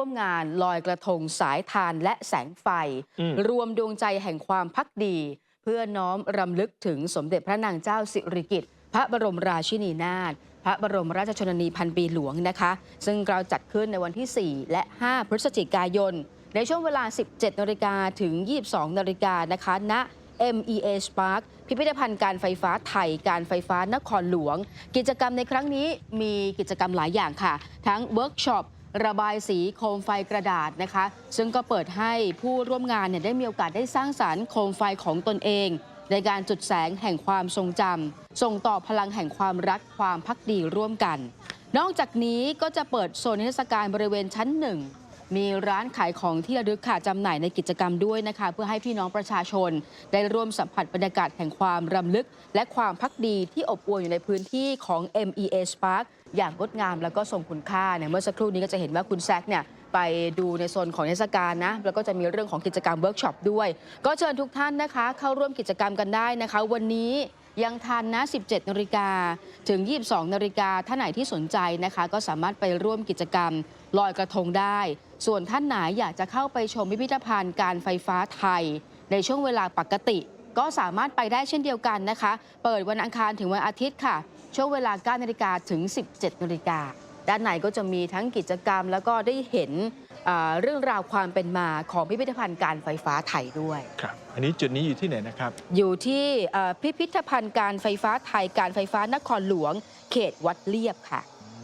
ร่วมงานลอยกระทงสายทานและแสงไฟอืมรวมดวงใจแห่งความพักดี เพื่อน้อมรำลึกถึงสมเด็จพระนางเจ้าสิริกิติ์พระบรมราชินีนาถพระบรมราชชนนีพันปีหลวงนะคะ ซึ่งเราจัดขึ้นในวันที่ 4 และ 5 พฤศจิกายน ในช่วงเวลา 17นาฬิกาถึง 22นาฬิกานะคะณ MEA Spark พิพิธภัณฑ์การไฟฟ้าไทย การไฟฟ้านครหลวง กิจกรรมในครั้งนี้มีกิจกรรมหลายอย่างค่ะ ทั้งเวิร์กช็อป ระบายสีโคมไฟกระดาษนะคะ ซึ่งก็เปิดให้ผู้ร่วมงานเนี่ยได้มีโอกาสได้สร้างสารรค์โคมไฟของตนเอง ในการจุดแสงแห่งความทรงจำส่งต่อพลังแห่งความรักความพักดีร่วมกัน นอกจากนี้ก็จะเปิดโซนนิทรรศการบริเวณชั้นหนึ่ง มีร้านขายของที่ระลึกค่ะจำหน่ายในกิจกรรมด้วยนะคะ เพื่อให้พี่น้องประชาชน ได้ร่วมสัมผัสบรรยากาศแห่งความรำลึก และความพักดีที่อบอวลอยู่ในพื้นที่ของ MEA Spark อย่างงดงามแล้วก็ทรงคุณค่าเนี่ยเมื่อสักครู่นี้ก็จะเห็นว่าคุณแซคเนี่ยไปดูในโซนของเทศกาลนะ แล้วก็จะมีเรื่องของกิจกรรมเวิร์กช็อปด้วย ก็เชิญทุกท่านนะคะ เข้าร่วมกิจกรรมกันได้นะคะ วันนี้ ยังทันนะ 17นาฬิกาถึง 22นาฬิกาท่านไหนที่สนใจนะคะ ก็สามารถไปร่วมกิจกรรมลอยกระทงได้ ส่วนท่านไหนอยากจะเข้าไปชมพิพิธภัณฑ์การไฟฟ้าไทย ในช่วงเวลาปกติ ก็สามารถไปได้เช่นเดียวกันนะคะ เปิดวันอังคารถึงวันอาทิตย์ค่ะ ช่วงเวลา9นาฬิกาถึง 17นาฬิกา ด้านในก็จะมีทั้งกิจกรรม แล้วก็ได้เห็นอ่าเรื่องราวความเป็นมาของพิพิธภัณฑ์การไฟฟ้าไทยด้วยครับอันนี้จุดนี้อยู่ที่ไหนนะครับ อยู่ที่เอ่อพิพิธภัณฑ์การไฟฟ้าไทยการไฟฟ้านครหลวง เขตวัดเลียบค่ะ